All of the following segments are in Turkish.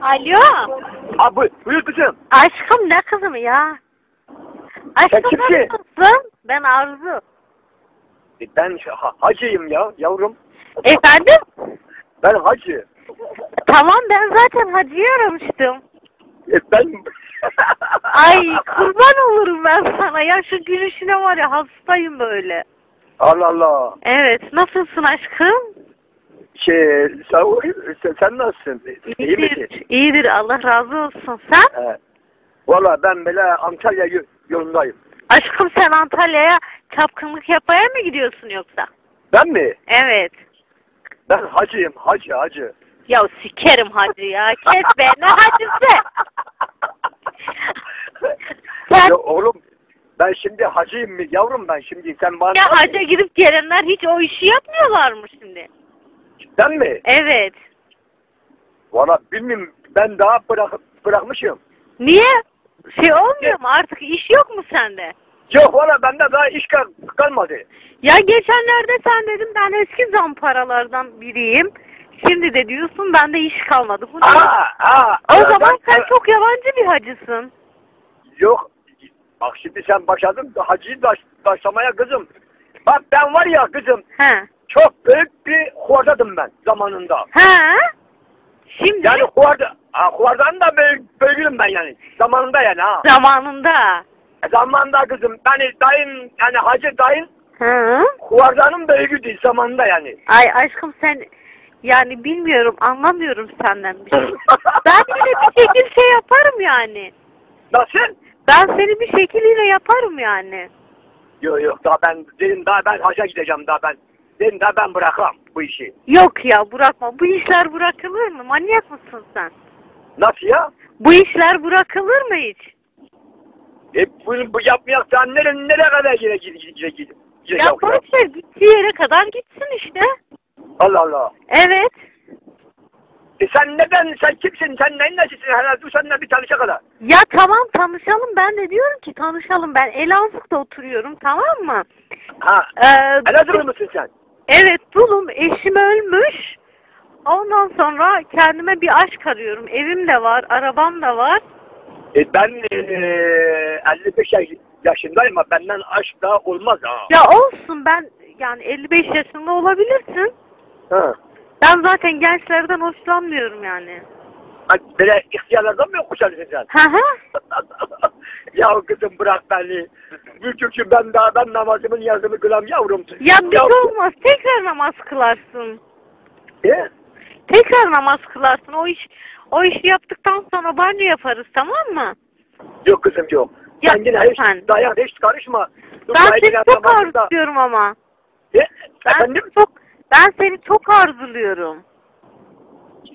Alo. Abi buyur kızım. Aşkım ne kızım ya? Aşkım kimsin? nasılsın? Ben Arzu. E, Ben ha- hacıyım ya yavrum. Efendim? Ben hacı. Tamam ben zaten hacıyı aramıştım. E, ben... Ay kurban olurum ben sana ya şu gülüşüne var ya hastayım böyle. Allah Allah. Evet nasılsın aşkım? Şey, sen, sen, nasılsın? İyi misin? İyidir, Allah razı olsun. Sen? He. Valla ben böyle Antalya yo- yolundayım. Aşkım sen Antalya'ya çapkınlık yapmaya mı gidiyorsun yoksa? Ben mi? Evet. Ben hacıyım, hacı, hacı. Ya sikerim hacı ya. Kes be ne hacısı? Sen Ya oğlum, ben şimdi hacıyım mı yavrum ben şimdi sen bana... ya hacca gidip gelenler hiç o işi yapmıyorlar Ben mi? Evet. Valla bilmiyorum, ben daha bırak, bırakmışım. Niye? Şey olmuyor mu artık iş yok mu sende? Yok valla bende daha iş kal- kalmadı. Ya geçenlerde sen dedim ben eski zamparalardan biriyim. Şimdi de diyorsun bende iş kalmadı. Bu ne? Aa, aa, o ya zaman ben- sen çok yabancı bir hacısın. Yok. Bak şimdi sen başladın hacıyı taş, taşlamaya kızım. Bak ben var ya kızım He. Çok büyük bir huardadım ben zamanında. He? Şimdi Yani huarda, ha, huardanın da büyük, büyüğüm ben yani. Zamanında yani ha. zamanında. E, Zamanında kızım. Yani dayım yani hacı dayım Hı? huardanın büyüğüydü zamanında yani. Ay aşkım sen yani bilmiyorum anlamıyorum senden bir şey. Ben böyle bir şekil şey yaparım yani. Nasıl? Ben seni bir şekliyle yaparım yani. Yok yok daha ben dedim daha ben hacca gideceğim daha ben. Dedim daha ben bırakam bu işi. Yok ya bırakma. Bu işler bırakılır mı? Manyak mısın sen? Nasıl ya? Bu işler bırakılır mı hiç? E bunu bu yapmayak daha nereye, nereye kadar gire gire gire gire Ya boşver gittiği yere kadar gitsin işte. Allah Allah. Evet. E sen neden, sen kimsin, sen neyin nesisin, herhalde dur seninle bir tanışa kadar. Ya tamam tanışalım. Ben de diyorum ki tanışalım. Ben Elazığ'da oturuyorum tamam mı? Ha, Ee, Elazığlı mısın sen? Evet dulum. Eşim ölmüş. Ondan sonra kendime bir aşk arıyorum. Evim de var, arabam da var. E ben e, 55 yaş- yaşındayım ama benden aşk daha olmaz ha. Ya olsun ben yani 55 yaşında olabilirsin. Ha. Ben zaten gençlerden hoşlanmıyorum yani. Ha, Böyle ihtiyarlardan mı kuşarsın sen? Hı hı. ya kızım bırak beni. Çünkü ben daha ben namazımın yazımı kılam yavrum. Ya bir şey olmaz. Tekrar namaz kılarsın. E? Tekrar namaz kılarsın. O iş o işi yaptıktan sonra banyo yaparız tamam mı? Yok kızım yok. Ya sen yine hiç dayan hiç karışma. Dur, Ben seni çok arzuluyorum ama. E? Ben Efendim? seni çok ben seni çok arzuluyorum.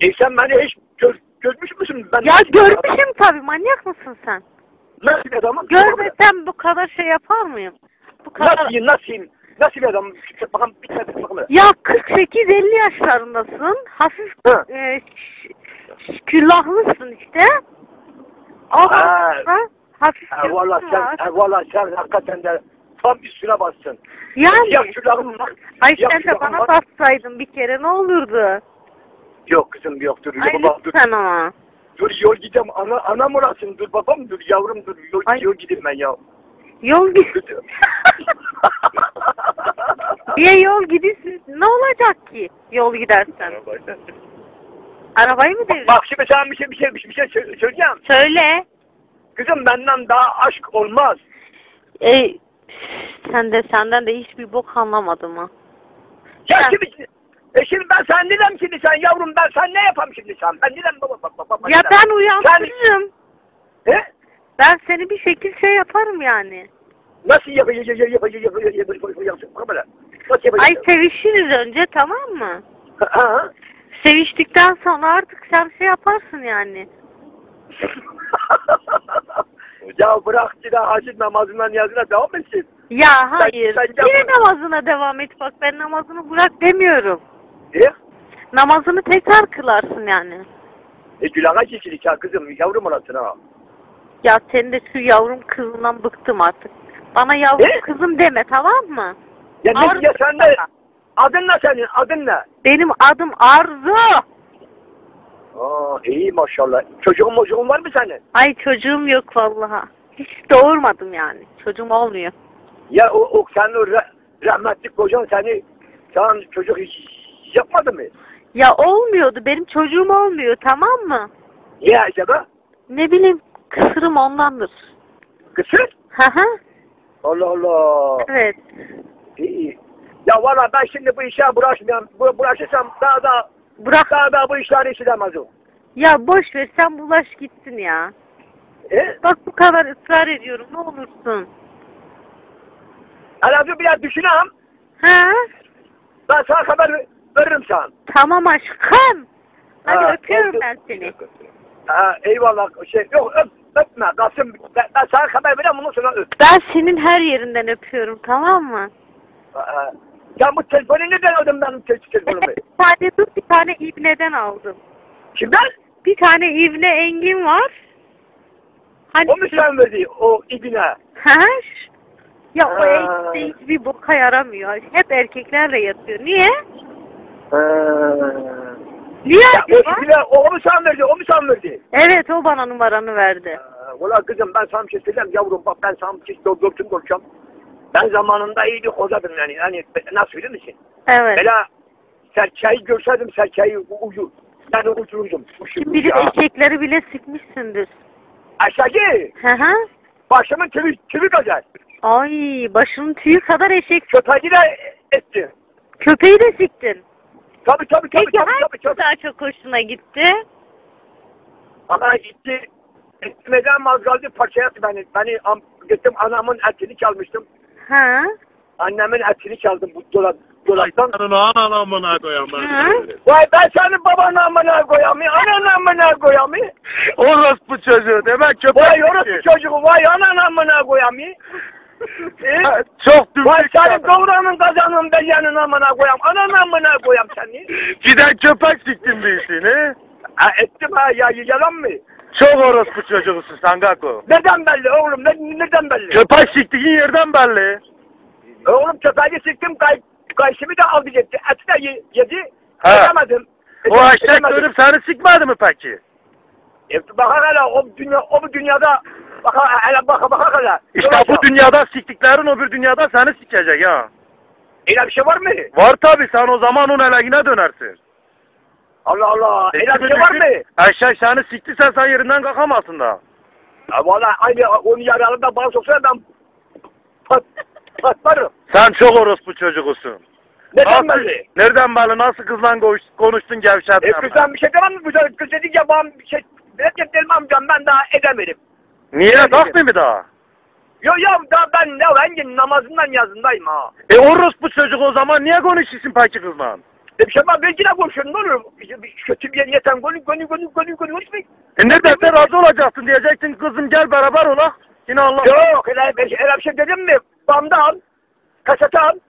E sen beni hiç gör, görmüş müsün? Ben Ya görmüşüm tabii. Manyak mısın sen? Nasıl bir adamım? Görmesem bu kadar şey yapar mıyım? Bu kadar Nasıl, nasıl, nasıl bir adam? Bakalım bir tane bakalım. Ya 48-50 yaşlarındasın. Hafif Hı. e, küllahlısın işte. Ha. Sonra hafif Ha, valla sen, ha, valla sen hakikaten de tam üstüne bassın. Yani. Ya külahım var. Ay sen de bana var. bassaydın bir kere ne olurdu? Yok kızım yok dur. Ay lütfen ama. Dur yol gideceğim. Ana, anam orasın dur babam dur yavrum dur. Yol, Ay. yol gideyim ben ya. Yol git. Niye yol gidiyorsun? Ne olacak ki yol gidersen? Arabayı mı devir? Bak şimdi sana bir şey bir şey bir şey sö- söyleyeceğim. Söyle. Kızım benden daha aşk olmaz. E, sen de senden de hiçbir bok anlamadım ha. Ya şimdi e şimdi ben sen neden şimdi sen yavrum ben sen ne yapayım şimdi sen? Ben neden baba baba baba? Ya ben uyandırırım. He? Ben seni bir şekil şey yaparım yani. Nasıl yapacağız yapacağız yapacağız yapacağız yapacağız yapacağız Nasıl yapacağız? Ay sevişiriz önce tamam mı? Ha? Seviştikten sonra artık sen şey yaparsın yani. ya bırak de hacı namazından yazına devam etsin. Ya hayır. sen Yine yapma. namazına devam et bak ben namazını bırak demiyorum. E? Namazını tekrar kılarsın yani. E gülaha geçirik ya kızım yavrum olasın ha. Ya senin de şu yavrum kızından bıktım artık. Bana yavrum Ne? kızım deme tamam mı? Ya ne Arzu ya sen de adın ne senin adın ne? Benim adım Arzu. Aa, iyi maşallah. Çocuğun mocuğun var mı senin? Ay çocuğum yok vallahi. Hiç doğurmadım yani. Çocuğum olmuyor. Ya o, o senin o re- rahmetli kocan seni sen çocuk hiç yapmadı mı? Ya olmuyordu. Benim çocuğum olmuyor tamam mı? Niye acaba? Ne bileyim kısırım ondandır. Kısır? Hı hı. Allah Allah. Evet. İyi. Ya valla ben şimdi bu işe bulaşmayayım. Bu, bulaşırsam daha da Bırak. daha da bu işleri işlemez o. Ya boş ver sen bulaş gitsin ya. E? Bak bu kadar ısrar ediyorum ne olursun. Hele biraz düşüneyim. Ha? Ben sana haber veririm sana. Tamam aşkım. Hadi Ha, öpüyorum ben seni. Ha, eyvallah. Şey, yok öp, öpme. Kasım ben, ben sana haber vereyim ondan sonra öp. Ben senin her yerinden öpüyorum tamam mı? Ha, ya bu telefonu neden aldın benim tel- telefonumu? bir tane dur bir tane ibneden aldım. Kimden? Bir tane ibne Engin var. Hani O mu sen verdi o ibine? Ha? Ya o Ha. Engin hiçbir boka yaramıyor. Hep erkeklerle yatıyor. Niye? Niye Ya, o acaba? ibine o mu sen verdi? O mu sen verdi? Evet o bana numaranı verdi. Ee, Valla kızım ben sana bir şey söyleyeyim yavrum bak ben sana bir şey doldurtum konuşacağım. Ben zamanında iyiydi kozadım yani. Yani nasıl bilir misin? Evet. Böyle serçeyi görseydim serçeyi ucu. Yani uçururdum. Kim bilir eşekleri bile sıkmışsındır. Aşağı Hı hı. başımın tüvü, tüvü kadar. Ay başının tüyü kadar eşek. Köpeği de etti. Köpeği de siktin. Tabii tabii tabii Peki tabii hangisi tabii. daha çok hoşuna gitti? Ama gitti. Etmeden mazgaldı parçaya attı beni. Beni am, gittim anamın etini çalmıştım. Ha? Annemin etini çaldım bu dolap, dolaptan. Senin anan amına ben. Hı? Vay ben senin babanın amına koyamı, ananın amına koyamı. Orospu çocuğu demek köpek. Vay orası çocuğu, vay anan amına koyamı. E? Çok dümdük adam. doğranın kazanın beyanın amına koyam, anan amına koyam seni. Giden köpek siktin bilsin he? Ha, ettim ha ya yalan mı? Çok orospu çocuğusun sen Gako. Neden belli oğlum, ne, neden belli? Köpek siktiğin yerden belli. Oğlum köpeği siktim, kay, kayışımı da aldı gitti, eti de ye- yedi. Ha. Edemedim. O eşek dönüp seni sikmedi mi peki? E, bak hele o dünya o bu dünyada bak hele bak bak hele. İşte bu dünyada siktiklerin öbür dünyada seni sikecek ha. Öyle bir şey var mı? Var tabi sen o zaman onun eleğine dönersin. Allah Allah. Öyle bir şey var mı? Eşek seni siktiyse sen yerinden kalkamazsın da. Ya valla aynı onun yararında bana soksa ben pat, patlarım. Sen çok orospu çocuğusun. Neden Nasıl- belli? Nereden belli? Nasıl kızla konuş, konuştun gevşedin E kızdan bir şey demem mi? Güzel kız dedi ya bana bir şey Recep Delmi amcam ben daha edemedim. Niye? dedim? Kalkmıyor mu daha? Yo yo daha ben ne hangi namazından yazındayım ha. E orospu çocuk o zaman niye konuşuyorsun peki kızla? E bir şey ben belki de konuşuyorum ne olur. Kötü bir yer yeten gönül gönül gönül gönül gönül gönül E ne derse razı olacaksın diyecektin kızım gel beraber olak. Yine Allah. Yok öyle bir, öyle bir şey dedim mi? Bamdan, kasete al.